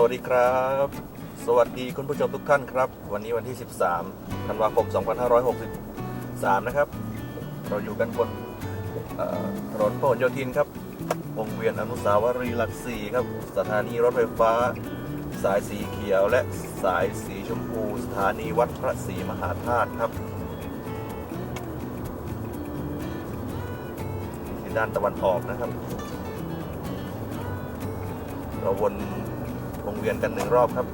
สวัสดีครับ สวัสดีคุณผู้ชมทุกท่านครับ วันนี้วันที่ 13ธันวาคม 2563 นะครับ เราอยู่กันบนถนนพหลโยธินครับ วงเวียนอนุสาวรีย์หลักสี่ครับ สถานีรถไฟฟ้า สายสีเขียวและสายสีชมพู สถานีวัดพระศรีมหาธาตุครับที่ด้านตะวันออกนะครับ เราวน วงเวียนกันหนึ่งรอบครับ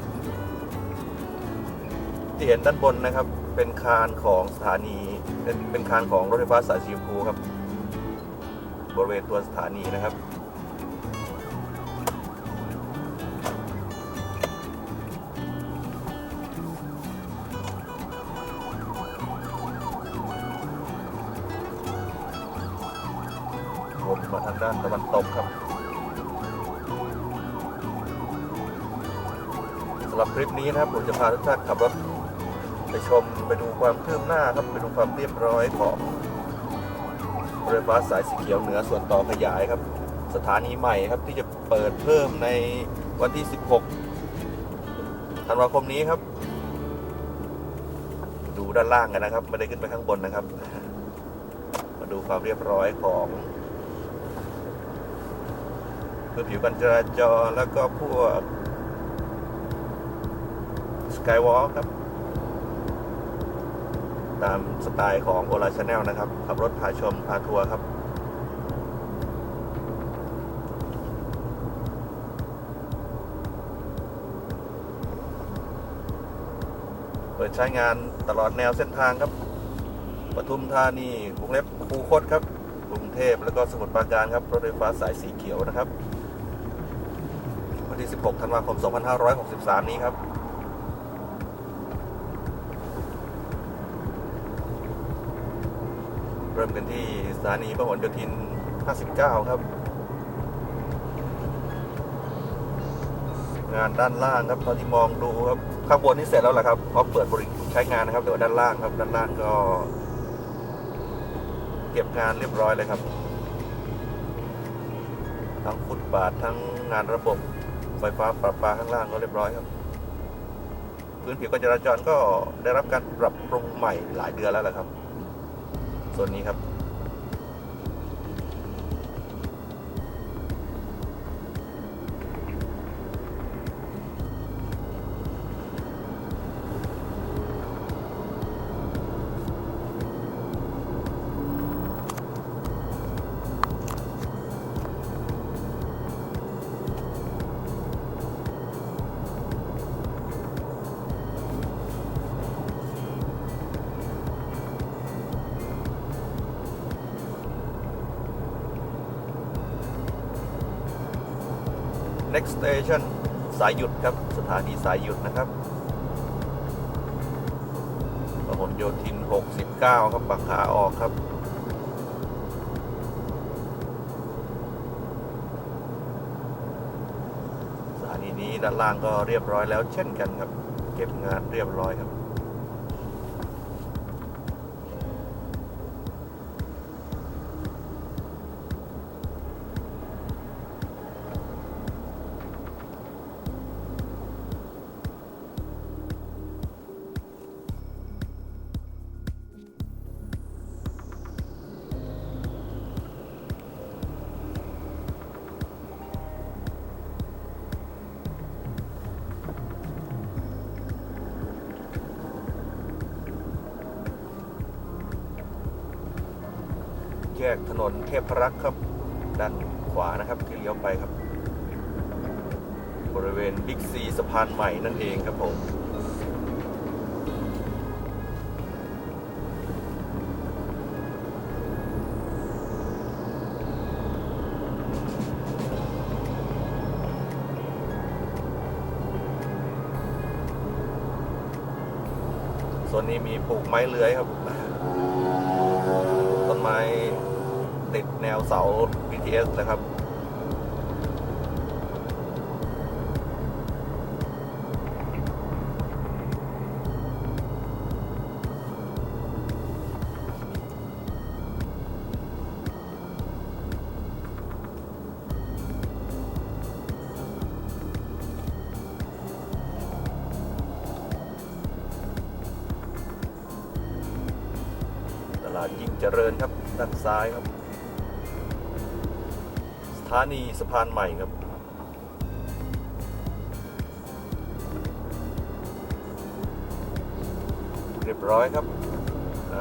ที่เห็นด้านบนนะครับ เป็นคานของสถานีเป็นเป็นคานของรถไฟฟ้าสายสีชมพูครับ บริเวณตัวสถานีนะครับ วนมาทางด้านตะวันตกครับสำหรับคลิปนี้นะครับผมจะพาทุกท่านขับรถไปชมไปดูความคืบหน้าครับไปดูความเรียบร้อยของรถไฟฟ้าสายสีเขียวเหนือส่วนต่อขยายครับ สถานีใหม่ครับที่จะเปิดเพิ่มในวันที่ 16 ธันวาคมนี้ครับ ดูด้านล่างกันนะครับไม่ได้ขึ้นไปข้างบนนะครับ มาดูความเรียบร้อยของพื้นผิวการจราจรแล้วก็พวก กายวอล์กครับ ตามสไตล์ของโอลาชาแนลนะครับ ขับรถพาชมพาทัวร์ครับ เปิดใช้งานตลอดแนวเส้นทางครับปทุมธานีวงเล็บคูคตครับกรุงเทพแล้วก็สมุทรปราการครับ รถไฟฟ้าสายสีเขียวนะครับ วันที่ 16 ธันวาคม 2563 นี้ครับ เริ่มกันที่สถานีพหลโยธิน 59 ครับ งานด้านล่างครับตอนที่มองดูครับข้างบนนี่เสร็จแล้วแหละครับพราะเปิดบริใช้งานนะครับเดี๋ยวด้านล่างครับ ด้านล่างก็ เก็บงานเรียบร้อยเลยครับ ทั้งฟุตบาททั้งงานระบบไฟฟ้าประปาข้างล่างก็เรียบร้อยครับพื้นผิวการจราจรก็ได้รับการปรับปรุงใหม่หลายเดือนแล้วแหละครับ ส่วนนี้ครับ next station สายหยุดครับ สถานีสายหยุดนะครับพหลโยธิน 69 ครับฝั่งขาออกครับ สถานีนี้ด้านล่างก็เรียบร้อยแล้วเช่นกันครับ เก็บงานเรียบร้อยครับ ยกถนนเทพรักษ์ครับด้านขวานะครับที่เลี้ยวไปครับ บริเวณบิ๊กซีสะพานใหม่นั่นเองครับผมส่วนนี้มีปลูกไม้เลื้อยครับต้นไม้ ติดแนวเสา BTS นะครับ นีสะพานใหม่ครับ เรียบร้อยครับ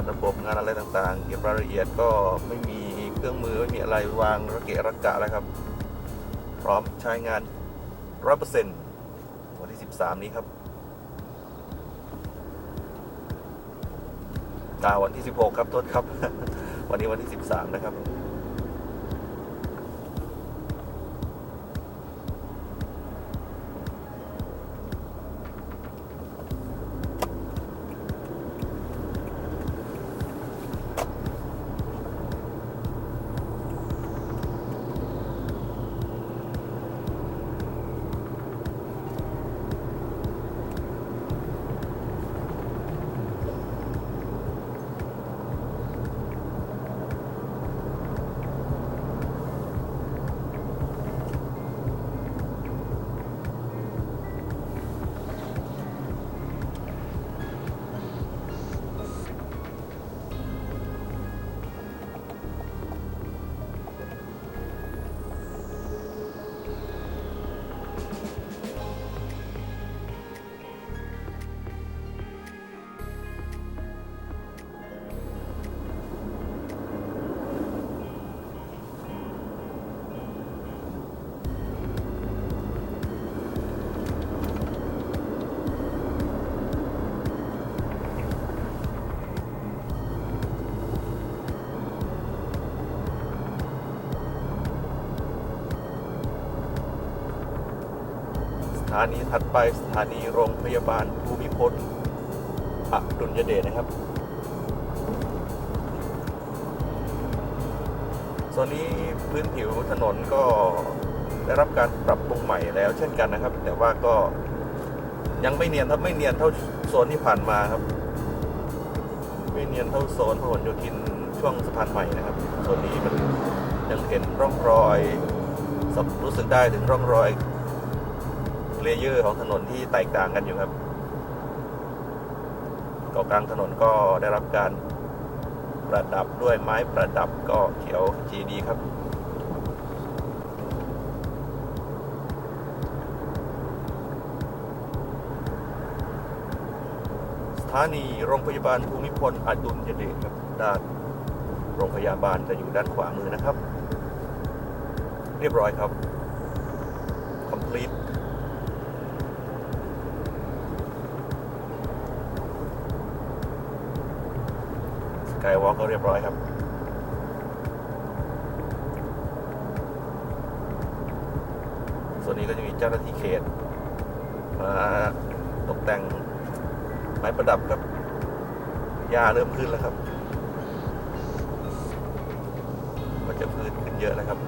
ระบบงานอะไรต่างๆ เก็บรายละเอียดก็ไม่มีเครื่องมือ ไม่มีอะไรวางระเกะระกะแล้วครับ พร้อมใช้งานร้อยเปอร์เซ็นต์วันที่ 13 นี้ครับตาวันที่ 16 ครับโทษครับ วันนี้วันที่ 13 นะครับ ถานีถัดไปสถานีโรงพยาบาลภูมิพลอดุลยเดชนะครับส่วนนี้พื้นผิวถนนก็ได้รับการปรับปรุงใหม่แล้วเช่นกันนะครับ แต่ว่าก็ยังไม่เนียนถ้าไม่เนียนเท่าโซนที่ผ่านมาครับ ไม่เนียนเท่าโซนพหลโยธินช่วงสะพานใหม่นะครับโซนนี้มันยังเห็นร่องรอยรู้สึกได้ถึงร่องรอย เลเยอร์ของถนนที่แตกต่างกันอยู่ครับเกาะกลางถนนก็ได้รับการประดับด้วยไม้ประดับก็เขียวจีดีครับสถานีโรงพยาบาลภูมิพลอดุลยเดชครับด้านโรงพยาบาลจะอยู่ด้านขวามือนะครับ เรียบร้อยครับ complete กายวอล์กก็เรียบร้อยครับส่วนนี้ก็จะมีเจ้าหน้าที่เขตมาตกแต่งไม้ประดับครับหญ้าเริ่มขึ้นแล้วครับมันจะพื้นขึ้นเยอะแล้วครับ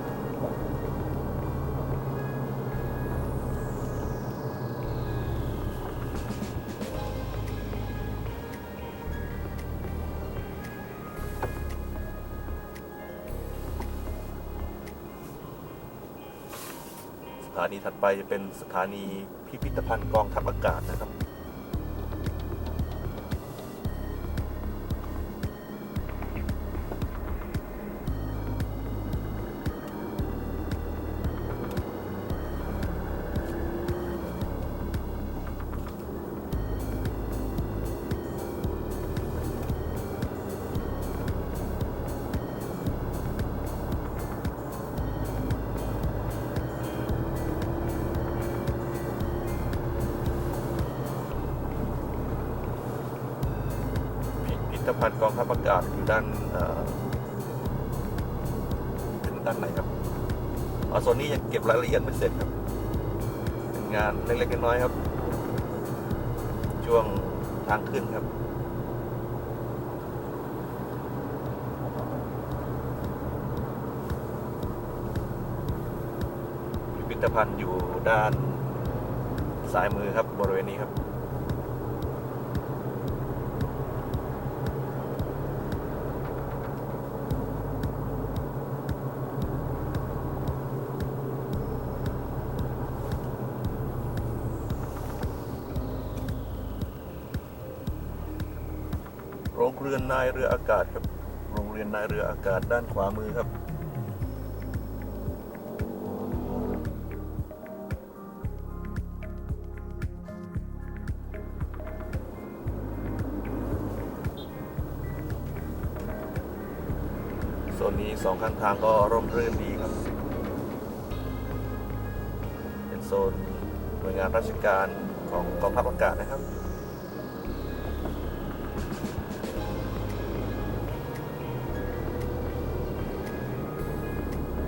นีถัดไปจะเป็นสถานีพิพิธภัณฑ์กองทัพอากาศนะครับ พิพิธภัณฑ์กองทัพอากาศอยู่ด้านเอ่อถึงด้านไหนครับอ๋อโซนนี้ยังเก็บรายละเอียดไม่เสร็จครับ เป็นงานเล็กๆน้อยๆครับ ช่วงทางขึ้นครับพิพิธภัณฑ์อยู่ด้านซ้ายมือครับบริเวณนี้ครับ เรือนนายเรืออากาศครับ โรงเรียนนายเรืออากาศด้านขวามือครับ โซนนี้สองข้างทางก็ร่มรื่นดีครับ เป็นโซนหน่วยงานราชการของกองทัพอากาศนะครับ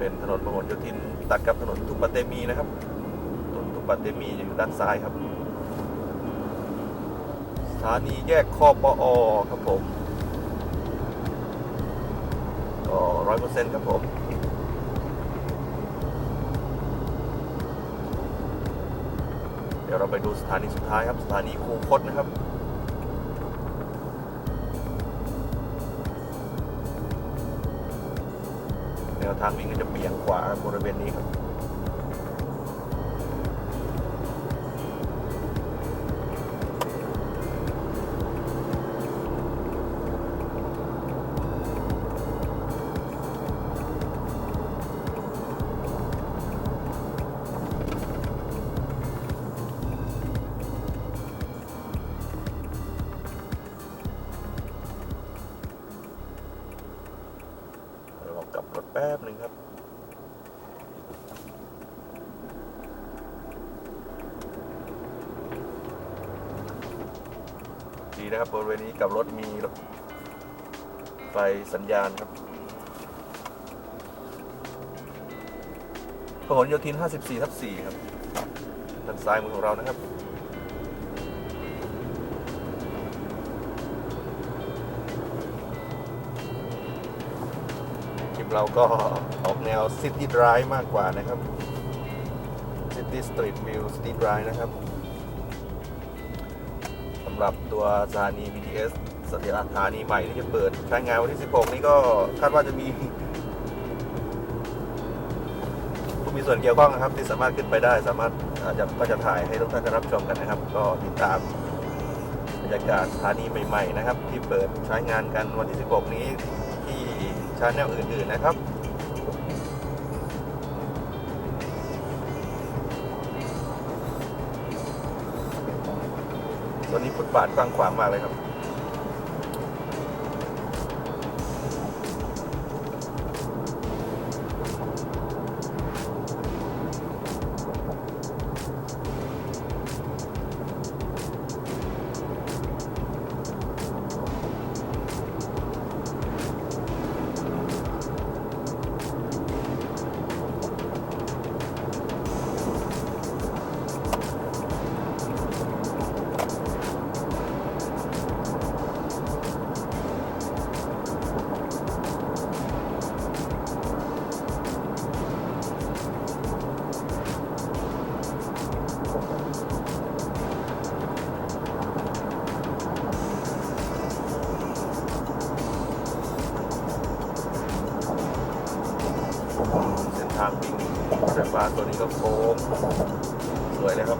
เป็นถนนพหลโยธินตัดกับถนนทุปเตมีนะครับถนนทุปเตมีอยู่ด้านซ้ายครับ สถานีแยกคอปอครับผมก็ร้อยเปอร์เซ็นต์ครับผมเดี๋ยวเราไปดูสถานีสุดท้ายครับ สถานีคูคตนะครับ ทางวิ่งก็จะเบี่ยงขวาบริเวณนี้ครับ นะครับบริเวณนี้กับรถมีไฟสัญญาณครับพหลโยธิน 54 ทับ 4 ครับด้านซ้ายมือของเรานะครับ คลิปเราก็ออกแนวซิตี้ i ร e มากกว่านะครับซิตี้สตรีทวิวซิตี้ i ร e นะครับำหรับตัวสถานี BTS สถานีใหม่ที่จะเปิดใช้งานวันที่ 16 นี้ก็คาดว่าจะมีผู้มีส่วนเกี่ยวข้องนะครับ ที่สามารถขึ้นไปได้ สามารถอาจจะก็จะถ่ายให้ทุกท่านได้รับชมกันนะครับ ก็ติดตามบรรยากาศสถานีใหม่ ๆ นะครับ ที่เปิดใช้งานกันวันที่ 16 นี้ที่ชาแนลอื่น ๆ นะครับ ตันนี้ฟุตบาทกว้างขวางมากเลยครับ ตัวนี้ก็โค้งสวยเลยครับ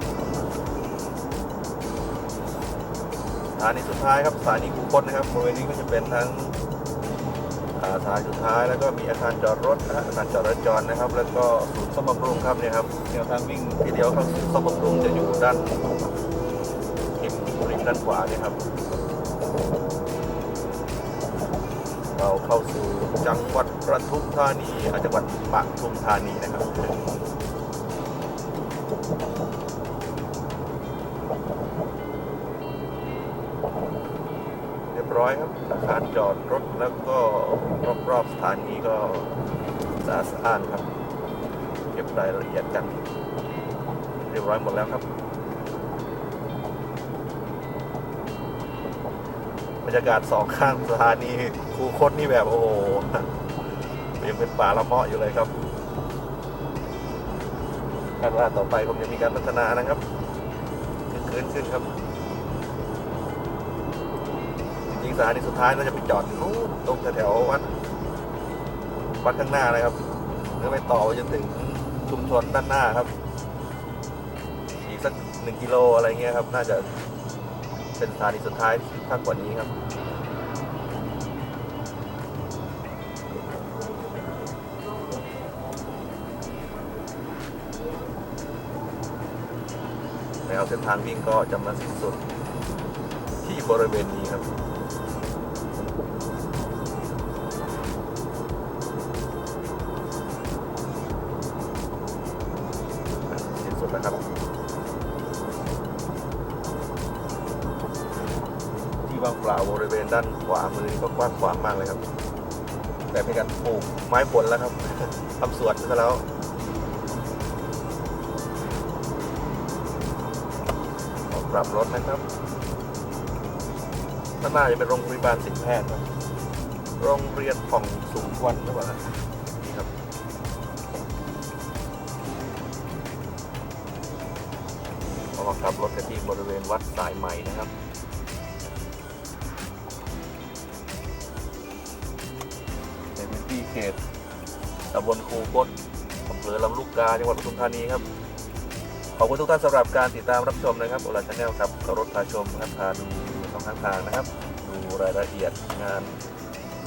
สถานีสุดท้ายครับสถานีคูคตนะครับบริเวณนี้ก็จะเป็นทั้งสถานีสุดท้ายแล้วก็มีอาคารจอดรถนะฮะอาคารจอดรถจรนะครับ แล้วก็ศูนย์ซ่อมบำรุงครับเนี่ยครับแนวทางวิ่งทีเดียวเข้าศูนย์ซ่อมบำรุงจะอยู่ด้านริมริมด้านขวาเนี่ยครับ เราเข้าสู่จังหวัดประทุมธานีจังหวัดปทุมธานีนะครับ จอดรถแล้วก็รอบๆสถานีก็สะอาดครับ เก็บรายละเอียดกัน เรียบร้อยหมดแล้วครับ บรรยากาศสองข้างสถานีคูคตนี่แบบโอ้โหยังเป็นป่าละเมาะอยู่เลยครับคาดว่าต่อไปคงจะมีการพัฒนานะครับขึ้นขึ้นขึ้นครับ สถานีสุดท้ายเราจะไปจอดนู้ตรงแถววัดวัดข้างหน้านะครับเพื่อไปต่อจนถึงชุมชนด้านหน้าครับอีกสักหนึ่งกิโลอะไรเงี้ยครับ น่าจะเป็นสถานีสุดท้ายที่พักกว่านี้ครับแล้วเส้นทางวิ่งก็จะมาสิ้นสุดที่บริเวณนี้ครับ ที่ว่างเปล่าบริเวณด้านขวามือนี่ก็กว้างขวางมากเลยครับ แต่เป็นการปลูกไม้ผลแล้วครับทำสวนซะแล้วกลับรถนะครับข้างหน้าจะเป็นโรงพยาบาลสินแพทย์ครับโรงเรียนของสุขวันหรือเปล่านะนี่ครับเราก็ขับรถกันที่บริเวณวัดสายใหม่นะครับ บลคูคตอำเภอลำลูกกา จังหวัดปทุมธานีครับ ขอบคุณทุกท่านสำหรับการติดตามรับชมนะครับโอลาชาแนลครับขับรถพาชมครับพาดูสองข้างทางนะครับ ดูรายละเอียดงาน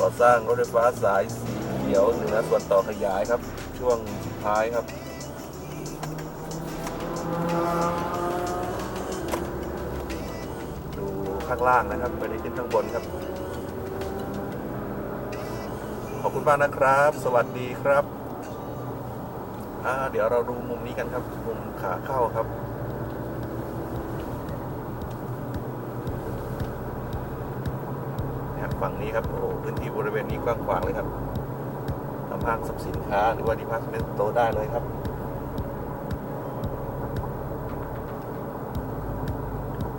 ก่อสร้างรถไฟฟ้าสายสีเขียวเหนือส่วนต่อขยายครับ ช่วงสุดท้ายครับดูข้างล่างนะครับไม่ได้ขึ้นข้างบนครับ อบคุณมากนะครับ สวัสดีครับเดี๋ยวเราดูมุมนี้กันครับ มุมขาเข้าครับฝั่งนี้ครับ โอ้พื้นที่บริเวณนี้กว้างขวางเลยครับทำห้างสรรพสินค้า หรือว่าดีพาร์ตเมนต์โตได้เลยครับ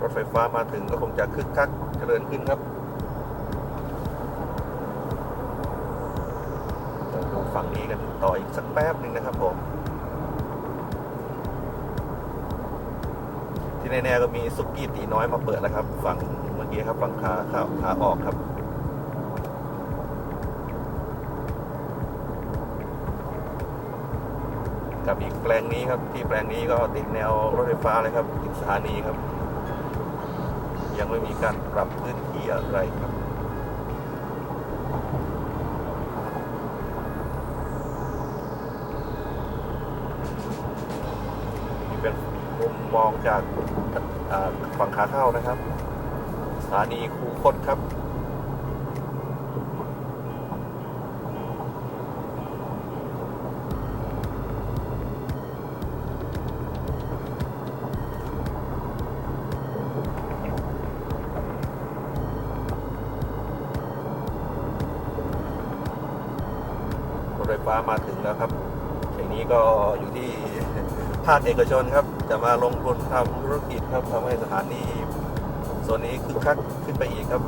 รถไฟฟ้ามาถึงก็คงจะคึกคักเจริญขึ้นครับเดี๋ยวดูฝั่งนี้กัน ต่ออีกสักแป๊บหนึ่งนะครับผม ที่แน่ๆก็มีซุกี้ตีน้อยมาเปิดแล้วครับ ฝั่งเมื่อกี้ครับฝั่งขาขาขาออกครับกับอีกแปลงนี้ครับ ที่แปลงนี้ก็ติดแนวรถไฟฟ้าเลยครับติดสถานีครับ ยังไม่มีการปรับพื้นที่อะไรครับ นี่เป็น มองจากฝั่งขาเข้านะครับสถานีคูคตครับ รถไฟฟ้ามาถึงแล้วครับทีนี้ก็อยู่ที่ภาคเอกชนครับ จะมาลงทุนทำธุรกิจครับทำให้สถานีโซนนี้คึกคักขึ้นไปอีกครับ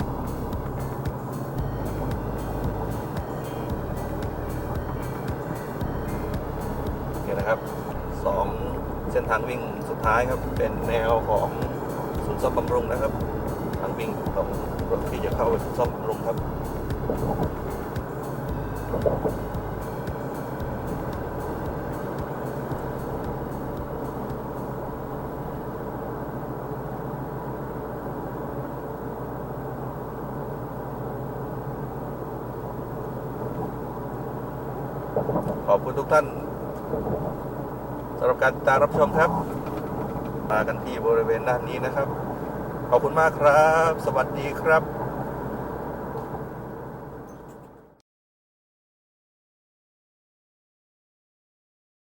เนี่นะครับสองเส้นทางวิ่งสุดท้ายครับ เป็นแนวของศูนย์ซ่อมบำรุงนะครับ ทางวิ่งของรถที่จะเข้าไปศูนย์ซ่อมบำรุงครับ คุณทุกท่านสำหรับการติดตามรับชมครับ มากันที่บริเวณด้านนี้นะครับ ขอบคุณมากครับ สวัสดีครับ